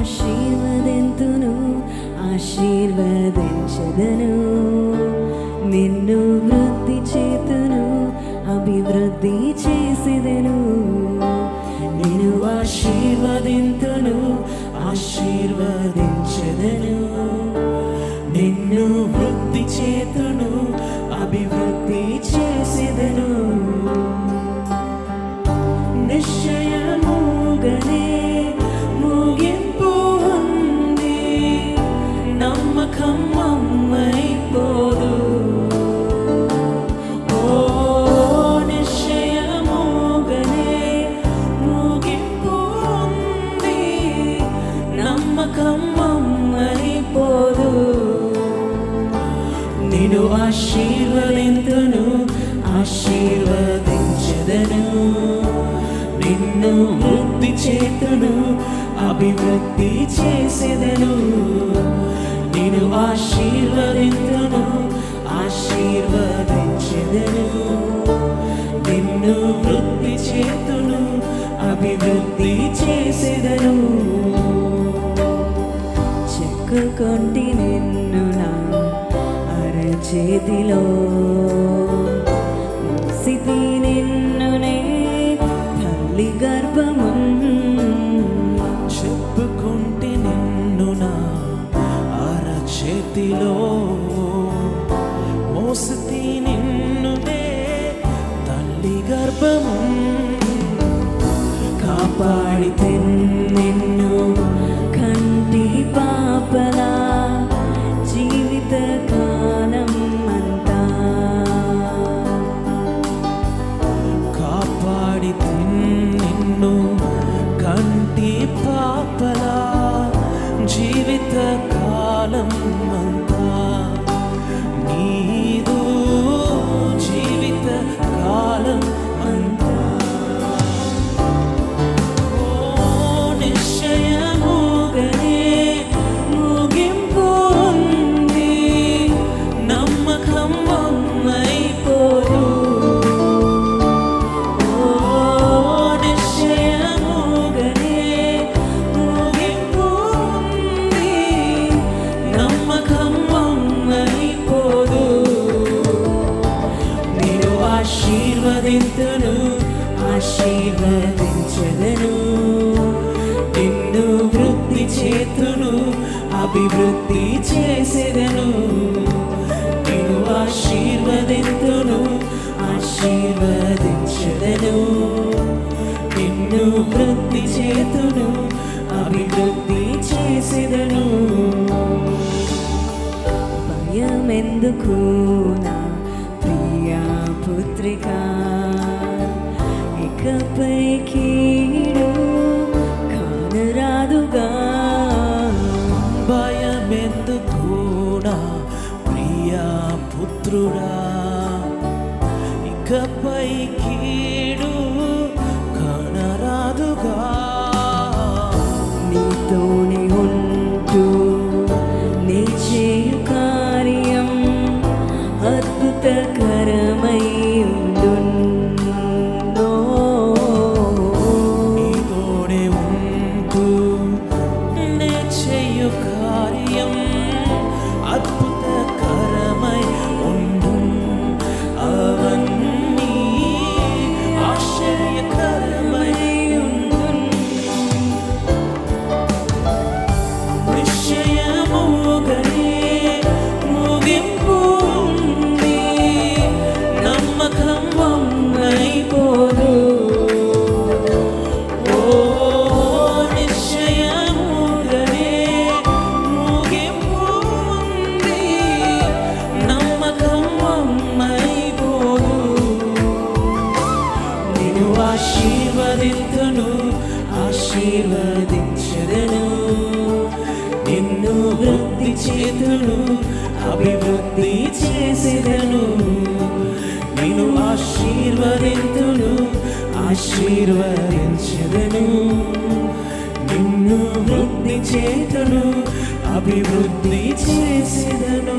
ఆశీర్వదింతును ఆశీర్వదించదను. నిన్ను వృద్ధి చేతును అభివృద్ధి చేసేదను. నేను ఆశీర్వదింతును ఆశీర్వదించదను. నిన్ను వృద్ధి చేతును అభివృద్ధి చేసేదను. నిశ్చయముగనే నమ్మకం అమ్మైపోదు ఆశీర్వదింతును ఆశీర్వదించదను. నిన్ను వృద్ధి చేతును అభివృద్ధి చేసేదను. నేను ఆశీర్వదింతును ఆశీర్వదించెదను. నిన్ను వృద్ధి చేతును అభివృద్ధి చేసేదను. చెక్కుకొంటి నిన్ను నా అరచేతిలో. స్థితి నిన్నునే తల్లి గర్భము చెప్పుకుంటే నిన్ను నా అరచేతిలో. మోసతి కంటి ఆశీర్వదించదను నిన్ను వృద్ధి చేతును అభివృద్ధి చేసేదను. నేను ఆశీర్వదింతును ఆశీర్వదించదను. నిన్ను వృద్ధి చేతును అభివృద్ధి చేసేదను. భయం ఎందుకు నా ప్రియా పుత్రికా? ఇకపై కీడు కానరాదుగా. భయమెందుకు ప్రియా పుత్రుడా? ఇకపై కీడు కనరాదుగా. ఆశీర్వదింతును ఆశీర్వదించదను. నిన్ను వృద్ధి చేతును అభివృద్ధి చేసేదను. నేను ఆశీర్వదింతును ఆశీర్వదించదను. నిన్ను వృద్ధి చేతును అభివృద్ధి చేసేదను.